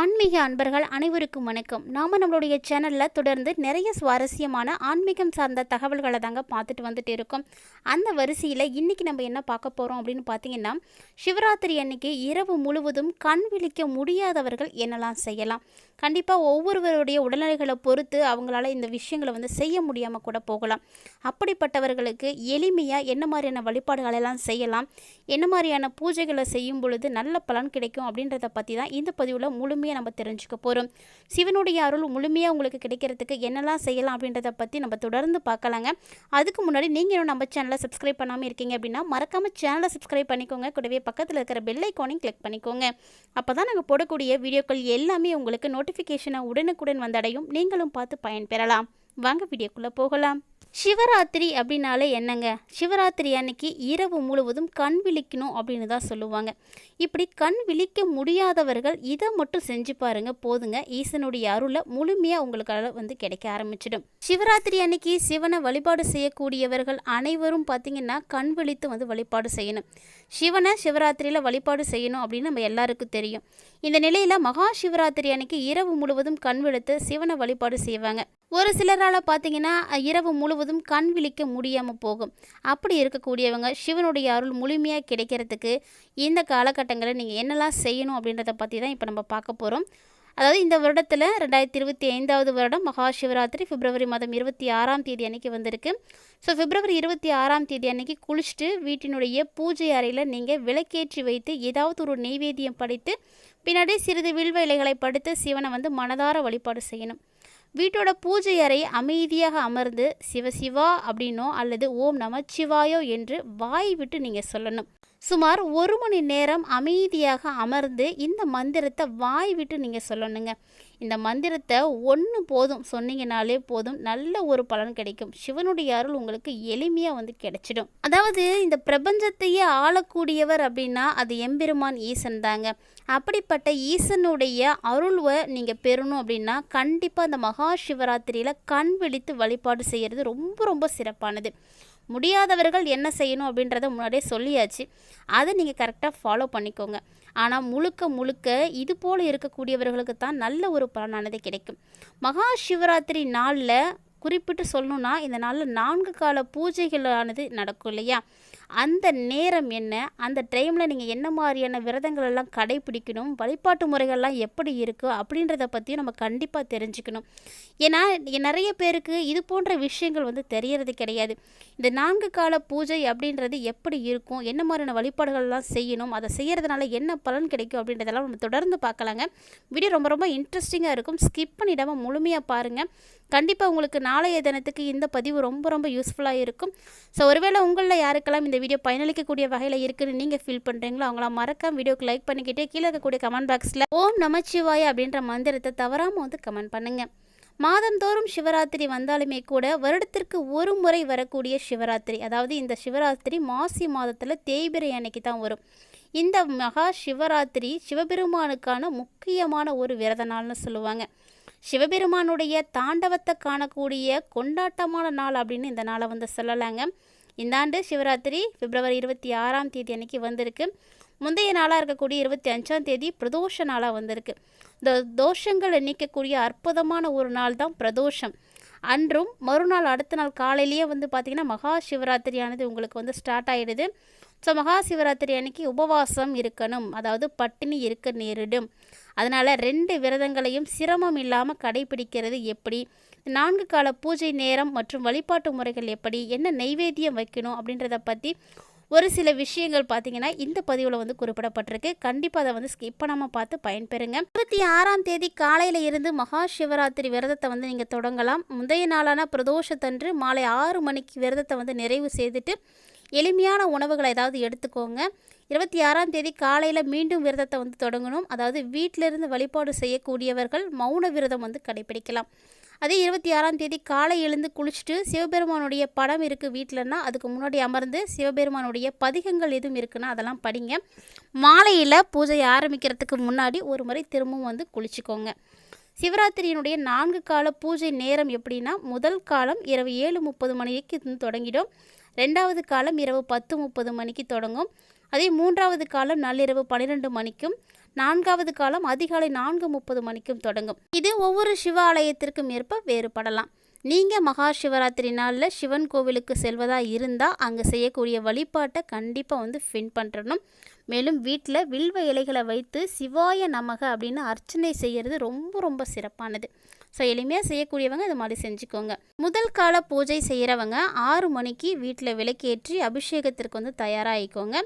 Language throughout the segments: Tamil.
ஆன்மீக அன்பர்கள் அனைவருக்கும் வணக்கம். நாம நம்மளுடைய சேனலில் தொடர்ந்து நிறைய சுவாரஸ்யமான ஆன்மீகம் சார்ந்த தகவல்களை தாங்க பார்த்துட்டு வந்துட்டு இருக்கோம். அந்த வரிசையில் இன்றைக்கி நம்ம என்ன பார்க்க போகிறோம் அப்படின்னு பார்த்தீங்கன்னா சிவராத்திரி அன்னைக்கு இரவு முழுவதும் கண் விழிக்க முடியாதவர்கள் என்னெல்லாம் செய்யலாம்? கண்டிப்பாக ஒவ்வொருவருடைய உடல்நிலைகளை பொறுத்து அவங்களால இந்த விஷயங்களை வந்து செய்ய முடியாமல் கூட போகலாம். அப்படிப்பட்டவர்களுக்கு எளிமையாக என்ன மாதிரியான வழிபாடுகளெல்லாம் செய்யலாம் என்ன மாதிரியான பூஜைகளை செய்யும் பொழுது நல்ல பலன் கிடைக்கும் அப்படின்றத பற்றி தான் இந்த பதிவில் முழுமையாக நம்ம தெரிஞ்சுக்க போகிறோம் சிவனுடைய அருள் முழுமையாக உங்களுக்கு கிடைக்கிறதுக்கு என்னெல்லாம் செய்யலாம் அப்படின்றத பற்றி நம்ம தொடர்ந்து பார்க்கலாங்க. அதுக்கு முன்னாடி நீங்கள் நம்ம சேனலை சப்ஸ்கிரைப் பண்ணாமல் இருக்கீங்க அப்படின்னா மறக்காமல் சேனலை சப்ஸ்கிரைப் பண்ணிக்கோங்க. கூடவே பக்கத்தில் இருக்கிற பெல் ஐக்கானையும் கிளிக் பண்ணிக்கோங்க. அப்போ தான் நாங்கள் போடக்கூடிய வீடியோக்கள் எல்லாமே உங்களுக்கு நோட்டிஃபிகேஷனை உடனுக்குடன் வந்தடையும். நீங்களும் பார்த்து பயன்பெறலாம். வாங்க வீடியோக்குள்ளே போகலாம். சிவராத்திரி அப்படின்னாலே என்னங்க? சிவராத்திரி அன்னைக்கு இரவு முழுவதும் கண் விழிக்கணும் அப்படின்னு தான் சொல்லுவாங்க. இப்படி கண் விழிக்க முடியாதவர்கள் இதை மட்டும் செஞ்சு பாருங்க போதுங்க. ஈசனுடைய அருளை முழுமையாக உங்களுக்கு வந்து கிடைக்க ஆரம்பிச்சிடும். சிவராத்திரி அன்னைக்கு சிவனை வழிபாடு செய்யக்கூடியவர்கள் அனைவரும் பார்த்தீங்கன்னா கண் விழித்து வந்து வழிபாடு செய்யணும். சிவனை சிவராத்திரியில் வழிபாடு செய்யணும் அப்படின்னு நம்ம எல்லாருக்கும் தெரியும். இந்த நிலையில் மகா சிவராத்திரி அன்னைக்கு இரவு முழுவதும் கண் விழித்து சிவனை வழிபாடு செய்வாங்க. ஒரு சிலரால் பார்த்தீங்கன்னா இரவு முழுவதும் கண் விழிக்க முடியாமல் போகும். அப்படி இருக்கக்கூடியவங்க சிவனுடைய அருள் முழுமையாக கிடைக்கிறதுக்கு இந்த காலகட்டங்களில் நீங்கள் என்னெல்லாம் செய்யணும் அப்படின்றத பற்றி தான் இப்போ நம்ம பார்க்க போகிறோம் அதாவது இந்த வருடத்தில் ரெண்டாயிரத்தி இருபத்தி ஐந்தாவது வருடம் மகா சிவராத்திரி பிப்ரவரி மாதம் இருபத்தி ஆறாம் தேதி அன்னைக்கு வந்திருக்கு. ஸோ பிப்ரவரி இருபத்தி ஆறாம் தேதி அன்னைக்கு குளிச்சுட்டு வீட்டினுடைய பூஜை அறையில் நீங்கள் விளக்கேற்றி வைத்து ஏதாவது ஒரு நெய்வேத்தியம் படைத்து பின்னாடி சிறிது வில்வ இலைகளை படுத்து சிவனை வந்து மனதார வழிபாடு செய்யணும். வீட்டோட பூஜை அறை அமைதியாக அமர்ந்து சிவசிவா அப்படின்னோ அல்லது ஓம் நமச்சிவாயோ என்று வாய் விட்டு நீங்கள் சொல்லணும். சுமார் ஒரு மணி நேரம் அமைதியாக அமர்ந்து இந்த மந்திரத்தை வாய் விட்டு நீங்கள் சொல்லணுங்க. இந்த மந்திரத்தை ஒன்று போதும் சொன்னீங்கனாலே போதும் நல்ல ஒரு பலன் கிடைக்கும். சிவனுடைய அருள் உங்களுக்கு எளிமையாக வந்து கிடைச்சிடும். அதாவது இந்த பிரபஞ்சத்தையே ஆளக்கூடியவர் அப்படின்னா அது எம்பெருமான் ஈசன் தாங்க. அப்படிப்பட்ட ஈசனுடைய அருள்வை நீங்கள் பெறணும் அப்படின்னா கண்டிப்பாக இந்த மகா சிவராத்திரியில் கண் விழித்து வழிபாடு செய்கிறது ரொம்ப ரொம்ப சிறப்பானது. முடியாதவர்கள் என்ன செய்யணும் அப்படின்றத முன்னாடியே சொல்லியாச்சு. அதை நீங்கள் கரெக்டாக ஃபாலோ பண்ணிக்கோங்க. ஆனால் முழுக்க முழுக்க இது போல் இருக்கக்கூடியவர்களுக்கு தான் நல்ல ஒரு பலனானது கிடைக்கும். மகா சிவராத்திரி நாளில் குறிப்பிட்டு சொல்லணுன்னா இந்த நாளில் நான்கு கால பூஜைகளானது நடக்கும் இல்லையா? அந்த நேரம் என்ன? அந்த டைமில் நீங்கள் என்ன மாதிரியான விரதங்கள் எல்லாம் கடைபிடிக்கணும்? வழிபாட்டு முறைகள்லாம் எப்படி இருக்குது அப்படின்றத பற்றியும் நம்ம கண்டிப்பாக தெரிஞ்சுக்கணும். ஏன்னா நிறைய பேருக்கு இது போன்ற விஷயங்கள் வந்து தெரியறது கிடையாது. இந்த நான்கு கால பூஜை அப்படின்றது எப்படி இருக்கும்? என்ன மாதிரியான வழிபாடுகள்லாம் செய்யணும்? அதை செய்கிறதுனால என்ன பலன் கிடைக்கும்? அப்படின்றதெல்லாம் நம்ம தொடர்ந்து பார்க்கலாங்க. வீடியோ ரொம்ப ரொம்ப இன்ட்ரெஸ்டிங்காக இருக்கும். ஸ்கிப் பண்ணிடாமல் முழுமையாக பாருங்கள் கண்டிப்பாக உங்களுக்கு நாளைய தினத்துக்கு இந்த பதிவு ரொம்ப ரொம்ப யூஸ்ஃபுல்லாக இருக்கும். ஸோ ஒருவேளை உங்களில் யாருக்கெல்லாம் இந்த வீடியோ பயனளிக்கக்கூடிய வகையில் இருக்குன்னு நீங்கள் ஃபீல் பண்ணுறீங்களோ அவங்கள மறக்காம வீடியோக்கு லைக் பண்ணிக்கிட்டே கீழே இருக்கக்கூடிய கமெண்ட் பாக்ஸில் ஓம் நமச்சிவாய அப்படின்ற மந்திரத்தை தவறாமல் வந்து கமெண்ட் பண்ணுங்கள் மாதந்தோறும் சிவராத்திரி வந்தாலுமே கூட வருடத்திற்கு ஒரு முறை வரக்கூடிய சிவராத்திரி அதாவது இந்த சிவராத்திரி மாசி மாதத்தில் தேய்பிரை அன்னைக்கு தான் வரும். இந்த மகா சிவராத்திரி சிவபெருமானுக்கான முக்கியமான ஒரு விரத நாள்னு சொல்லுவாங்க. சிவபெருமானுடைய தாண்டவத்தை காணக்கூடிய கொண்டாட்டமான நாள் அப்படின்னு இந்த நாளை வந்து சொல்லலாங்க. இந்த ஆண்டு சிவராத்திரி பிப்ரவரி இருபத்தி ஆறாம் தேதி அன்னைக்கு வந்திருக்கு. முந்தைய நாளாக இருக்கக்கூடிய இருபத்தி அஞ்சாம் தேதி பிரதோஷ நாளாக வந்திருக்கு. இந்த தோஷங்களை நீக்கக்கூடிய அற்புதமான ஒரு நாள் தான் பிரதோஷம். அன்றும் மறுநாள் அடுத்த நாள் காலையிலேயே வந்து பார்த்திங்கன்னா மகா சிவராத்திரியானது உங்களுக்கு வந்து ஸ்டார்ட் ஆகிடுது ஸோ மகா சிவராத்திரி அன்னைக்கு உபவாசம் இருக்கணும். அதாவது பட்டினி இருக்க நேரிடும். அதனால் ரெண்டு விரதங்களையும் சிரமம் இல்லாமல் கடைபிடிக்கிறது எப்படி? நான்கு கால பூஜை நேரம் மற்றும் வழிபாட்டு முறைகள் எப்படி என்ன நைவேத்தியம் வைக்கணும் அப்படின்றத பற்றி ஒரு சில விஷயங்கள் பார்த்தீங்கன்னா இந்த பதிவில் வந்து குறிப்பிடப்பட்டிருக்கு. கண்டிப்பாக அதை வந்து ஸ்கிப் பண்ணாமல் பார்த்து பயன்பெறுங்க. இருபத்தி ஆறாம் தேதி காலையில் இருந்து மகா சிவராத்திரி விரதத்தை வந்து நீங்கள் தொடங்கலாம். முந்தைய நாளான பிரதோஷத்தன்று மாலை ஆறு மணிக்கு விரதத்தை வந்து நிறைவு செய்துட்டு எளிமையான உணவுகளை ஏதாவது எடுத்துக்கோங்க. இருபத்தி ஆறாம் தேதி காலையில் மீண்டும் விரதத்தை வந்து தொடங்கணும். அதாவது வீட்டிலிருந்து வழிபாடு செய்யக்கூடியவர்கள் மௌன விரதம் வந்து கடைபிடிக்கலாம். அதே இருபத்தி ஆறாம் தேதி காலை எழுந்து குளிச்சுட்டு சிவபெருமானுடைய படம் இருக்குது வீட்டிலன்னா அதுக்கு முன்னாடி அமர்ந்து சிவபெருமானுடைய பதிகங்கள் எதுவும் இருக்குன்னா அதெல்லாம் படிங்க. மாலையில் பூஜை ஆரம்பிக்கிறதுக்கு முன்னாடி ஒரு முறை திரும்பவும் வந்து குளிச்சுக்கோங்க. சிவராத்திரியினுடைய நான்கு கால பூஜை நேரம் எப்படின்னா முதல் காலம் இரவு ஏழு முப்பது மணிக்கு தொடங்கிடும். ரெண்டாவது காலம் இரவு பத்து முப்பது மணிக்கு தொடங்கும். அதே மூன்றாவது காலம் நள்ளிரவு பன்னிரெண்டு மணிக்கும் நான்காவது காலம் அதிகாலை நான்கு முப்பது மணிக்கும் தொடங்கும். இது ஒவ்வொரு சிவ ஆலயத்திற்கும் ஏற்ப வேறுபடலாம். நீங்கள் மகா சிவராத்திரி நாளில் சிவன் கோவிலுக்கு செல்வதாக இருந்தால் அங்கே செய்யக்கூடிய வழிபாட்டை கண்டிப்பாக வந்து ஃபின் பண்ணுறணும் மேலும் வீட்டில் வில்வ இலைகளை வைத்து சிவாய நமக அப்படின்னு அர்ச்சனை செய்கிறது ரொம்ப ரொம்ப சிறப்பானது. ஸோ எளிமையாக செய்யக்கூடியவங்க இது மாதிரி செஞ்சுக்கோங்க. முதல் கால பூஜை செய்கிறவங்க ஆறு மணிக்கு வீட்டில் விளக்கேற்றி அபிஷேகத்திற்கு வந்து தயாராகிக்கோங்க.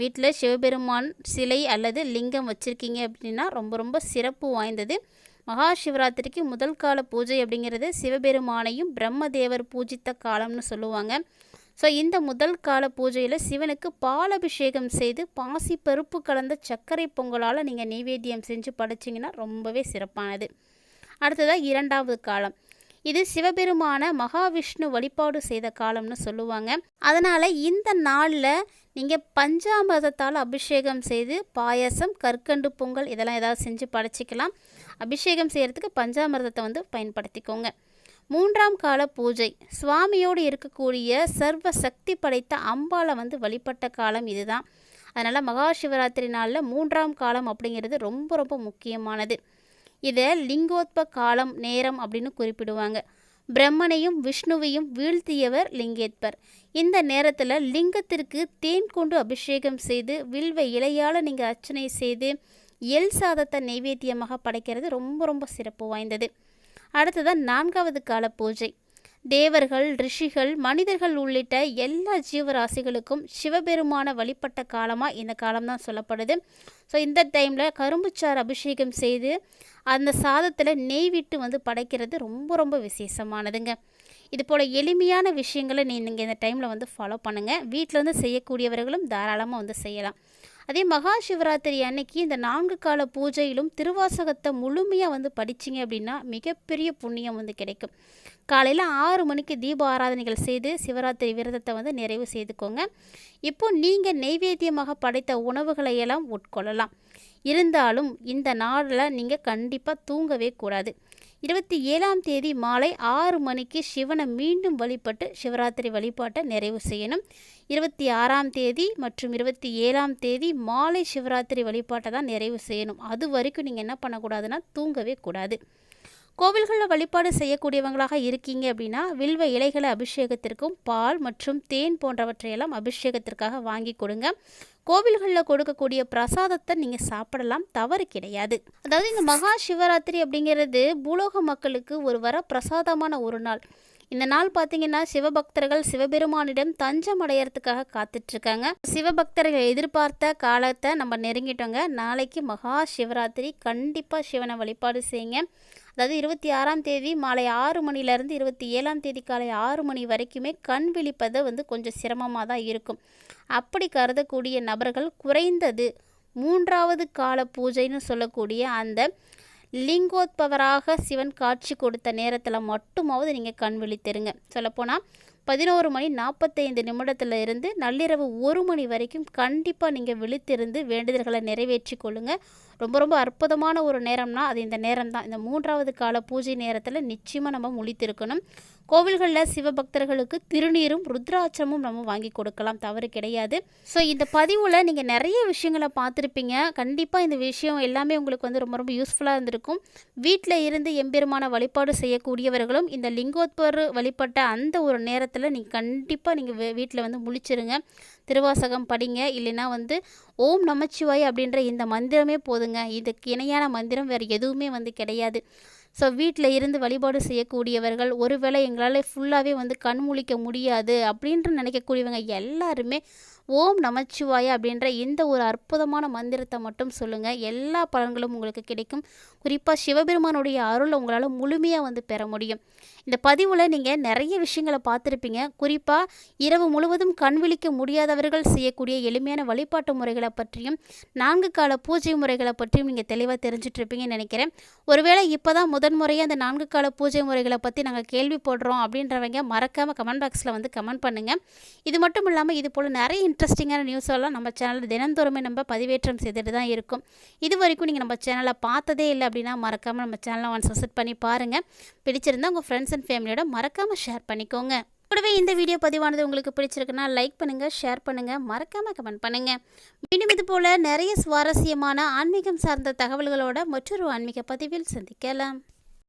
வீட்டில் சிவபெருமான் சிலை அல்லது லிங்கம் வச்சுருக்கீங்க அப்படின்னா ரொம்ப ரொம்ப சிறப்பு வாய்ந்தது. மகா சிவராத்திரிக்கு முதல் கால பூஜை அப்படிங்கிறது சிவபெருமானையும் பிரம்மதேவர் பூஜித்த காலம்னு சொல்லுவாங்க. ஸோ இந்த முதல் கால பூஜையில் சிவனுக்கு பால் அபிஷேகம் செய்து பாசி பருப்பு கலந்த சர்க்கரை பொங்கலால் நீங்கள் நைவேத்தியம் செஞ்சு படைச்சிங்கன்னா ரொம்பவே சிறப்பானது. அடுத்ததாக இரண்டாவது காலம். இது சிவபெருமான மகாவிஷ்ணு வழிபாடு செய்த காலம்னு சொல்லுவாங்க. அதனால் இந்த நாளில் நீங்கள் பஞ்சாமிரதத்தால் அபிஷேகம் செய்து பாயசம் கற்கண்டு பொங்கல் இதெல்லாம் ஏதாவது செஞ்சு படைச்சிக்கலாம். அபிஷேகம் செய்கிறதுக்கு பஞ்சாமிரதத்தை வந்து பயன்படுத்திக்கோங்க. மூன்றாம் கால பூஜை. சுவாமியோடு இருக்கக்கூடிய சர்வ சக்தி படைத்த அம்பாவை வந்து வழிபட்ட காலம் இதுதான். அதனால் மகா சிவராத்திரி நாளில் மூன்றாம் காலம் அப்படிங்கிறது ரொம்ப ரொம்ப முக்கியமானது. இதை லிங்கோத்ப காலம் நேரம் அப்படின்னு குறிப்பிடுவாங்க. பிரம்மனையும் விஷ்ணுவையும் வீழ்த்தியவர் லிங்கேத்பர். இந்த நேரத்தில் லிங்கத்திற்கு தேன் கொண்டு அபிஷேகம் செய்து வில்வ இலையால் நீங்கள் அர்ச்சனை செய்து எல் சாதத்தை நைவேத்தியமாக படைக்கிறது ரொம்ப ரொம்ப சிறப்பு வாய்ந்தது. அடுத்ததான் நான்காவது கால பூஜை. தேவர்கள் ரிஷிகள் மனிதர்கள் உள்ளிட்ட எல்லா ஜீவராசிகளுக்கும் சிவபெருமான வழிபட்ட காலமாக இந்த காலம்தான் சொல்லப்படுது. ஸோ இந்த டைமில் கரும்புச்சாறு அபிஷேகம் செய்து அந்த சாதத்தில் நெய் விட்டு வந்து படைக்கிறது ரொம்ப ரொம்ப விசேஷமானதுங்க. இது போல் எளிமையான விஷயங்களை நீங்கள் இந்த டைமில் வந்து ஃபாலோ பண்ணுங்கள் வீட்டில் வந்து செய்யக்கூடியவர்களும் தாராளமாக வந்து செய்யலாம். அதே மகா சிவராத்திரி அன்னைக்கு இந்த நான்கு கால பூஜையிலும் திருவாசகத்தை முழுமையாக வந்து படிச்சிங்க அப்படின்னா மிகப்பெரிய புண்ணியம் வந்து கிடைக்கும். காலையில் ஆறு மணிக்கு தீப ஆராதனைகள் செய்து சிவராத்திரி விரதத்தை வந்து நிறைவு செய்துக்கோங்க. இப்போ நீங்கள் நெய்வேத்தியமாக படைத்த உணவுகளை எல்லாம் உட்கொள்ளலாம். இருந்தாலும் இந்த நாளில் நீங்கள் கண்டிப்பாக தூங்கவே கூடாது. இருபத்தி ஏழாம் தேதி மாலை ஆறு மணிக்கு சிவனை மீண்டும் வழிபட்டு சிவராத்திரி வழிபாட்டை நிறைவு செய்யணும். இருபத்தி ஆறாம் தேதி மற்றும் இருபத்தி ஏழாம் தேதி மாலை சிவராத்திரி வழிபாட்டை தான் நிறைவு செய்யணும். அது வரைக்கும் நீங்கள் என்ன பண்ணக்கூடாதுன்னா தூங்கவே கூடாது. கோவில்களில் வழிபாடு செய்யக்கூடியவங்களாக இருக்கீங்க அப்படின்னா வில்வ இலைகளை அபிஷேகத்திற்கும் பால் மற்றும் தேன் போன்றவற்றையெல்லாம் அபிஷேகத்திற்காக வாங்கி கொடுங்க. கோவில்களில் கொடுக்கக்கூடிய பிரசாதத்தை நீங்கள் சாப்பிடலாம் தவறு கிடையாது. அதாவது இந்த மகா சிவராத்திரி அப்படிங்கிறது பூலோக மக்களுக்கு ஒரு வர பிரசாதமான ஒரு நாள். இந்த நாள் பார்த்தீங்கன்னா சிவபக்தர்கள் சிவபெருமானிடம் தஞ்சம் அடையறதுக்காக காத்துட்ருக்காங்க. சிவபக்தர்கள் எதிர்பார்த்த காலத்தை நம்ம நெருங்கிட்டோங்க. நாளைக்கு மகா சிவராத்திரி கண்டிப்பாக சிவனை வழிபாடு செய்யுங்க. அதாவது இருபத்தி ஆறாம் தேதி மாலை ஆறு மணிலேருந்து இருபத்தி ஏழாம் தேதி காலை ஆறு மணி வரைக்குமே கண் விழிப்பது வந்து கொஞ்சம் சிரமமாக தான் இருக்கும். அப்படி கருதக்கூடிய நபர்கள் குறைந்தது மூன்றாவது கால பூஜைன்னு சொல்லக்கூடிய அந்த லிங்கோத்பவராக சிவன் காட்சி கொடுத்த நேரத்தில் மட்டுமாவது நீங்கள் கண் விழித்தருங்க. சொல்லப்போனால் பதினோரு மணி நாற்பத்தைந்து நிமிடத்தில் இருந்து நள்ளிரவு ஒரு மணி வரைக்கும் கண்டிப்பாக நீங்கள் விழித்திருந்து வேண்டுதல்களை நிறைவேற்றி கொள்ளுங்கள் ரொம்ப ரொம்ப அற்புதமான ஒரு நேரம்னா அது இந்த நேரம் தான் இந்த மூன்றாவது கால பூஜை நேரத்தில் நிச்சயமாக நம்ம முழித்திருக்கணும். கோவில்களில் சிவபக்தர்களுக்கு திருநீரும் ருத்ராட்சமும் நம்ம வாங்கி கொடுக்கலாம். தவறு கிடையாது. ஸோ இந்த பதிவில் நீங்கள் நிறைய விஷயங்களை பார்த்துருப்பீங்க. கண்டிப்பாக இந்த விஷயம் எல்லாமே உங்களுக்கு வந்து ரொம்ப ரொம்ப யூஸ்ஃபுல்லாக இருந்திருக்கும். வீட்டில் இருந்து எம்பெருமான வழிபாடு செய்யக்கூடியவர்களும் இந்த லிங்கோத்பர் வழிபட்ட அந்த ஒரு நேரத்தில் நீங்கள் கண்டிப்பாக நீங்கள் வீட்டில் வந்து முழிச்சிருங்க. திருவாசகம் படிங்க. இல்லைன்னா வந்து ஓம் நமச்சிவாய் அப்படின்ற இந்த மந்திரமே போதுங்க. இதுக்கு இணையான மந்திரம் வேறு எதுவுமே வந்து கிடையாது. ஸோ வீட்டில் இருந்து வழிபாடு செய்யக்கூடியவர்கள் ஒருவேளை எங்களால் ஃபுல்லாகவே வந்து கண் முழிக்க முடியாது அப்படின்ற நினைக்கக்கூடியவங்க எல்லாருமே ஓம் நமச்சிவாய அப்படின்ற இந்த ஒரு அற்புதமான மந்திரத்தை மட்டும் சொல்லுங்கள் எல்லா பலன்களும் உங்களுக்கு கிடைக்கும். குறிப்பாக சிவபெருமானுடைய அருள் உங்களால் முழுமையாக வந்து பெற முடியும். இந்த பதிவில் நீங்கள் நிறைய விஷயங்களை பார்த்துருப்பீங்க. குறிப்பாக இரவு முழுவதும் கண் விழிக்க முடியாதவர்கள் செய்யக்கூடிய எளிமையான வழிபாட்டு முறைகளை பற்றியும் நான்கு கால பூஜை முறைகளை பற்றியும் நீங்கள் தெளிவாக தெரிஞ்சிட்ருப்பீங்கன்னு நினைக்கிறேன். ஒருவேளை இப்போ தான் முதன் முறையாக அந்த நான்கு கால பூஜை முறைகளை பற்றி நாங்கள் கேள்வி போடுறோம் அப்படின்றவங்க மறக்காமல் கமெண்ட் பாக்ஸில் வந்து கமெண்ட் பண்ணுங்கள் இது மட்டும் இல்லாமல் இது போல் நிறைய இன்ட்ரெஸ்டிங்கான நியூஸ் எல்லாம் நம்ம சேனலில் தினந்தோறுமே நம்ம பதிவேற்றம் செய்துட்டு தான் இருக்கும். இது வரைக்கும் நீங்கள் நம்ம சேனலை பார்த்ததே இல்லை அப்படின்னா மறக்காமல் நம்ம சேனலை ஒன்ஸ் விசிட் பண்ணி பாருங்கள் பிடிச்சிருந்தா உங்கள் ஃப்ரெண்ட்ஸ் அண்ட் ஃபேமிலியோட மறக்காமல் ஷேர் பண்ணிக்கோங்க. கூடவே இந்த வீடியோ பதிவானது உங்களுக்கு பிடிச்சிருக்குன்னா லைக் பண்ணுங்கள் ஷேர் பண்ணுங்கள் மறக்காமல் கமெண்ட் பண்ணுங்கள் மீண்டும் இது போல் நிறைய சுவாரஸ்யமான ஆன்மீகம் சார்ந்த தகவல்களோட மற்றொரு ஆன்மீக பதிவில் சந்திக்கலாம்.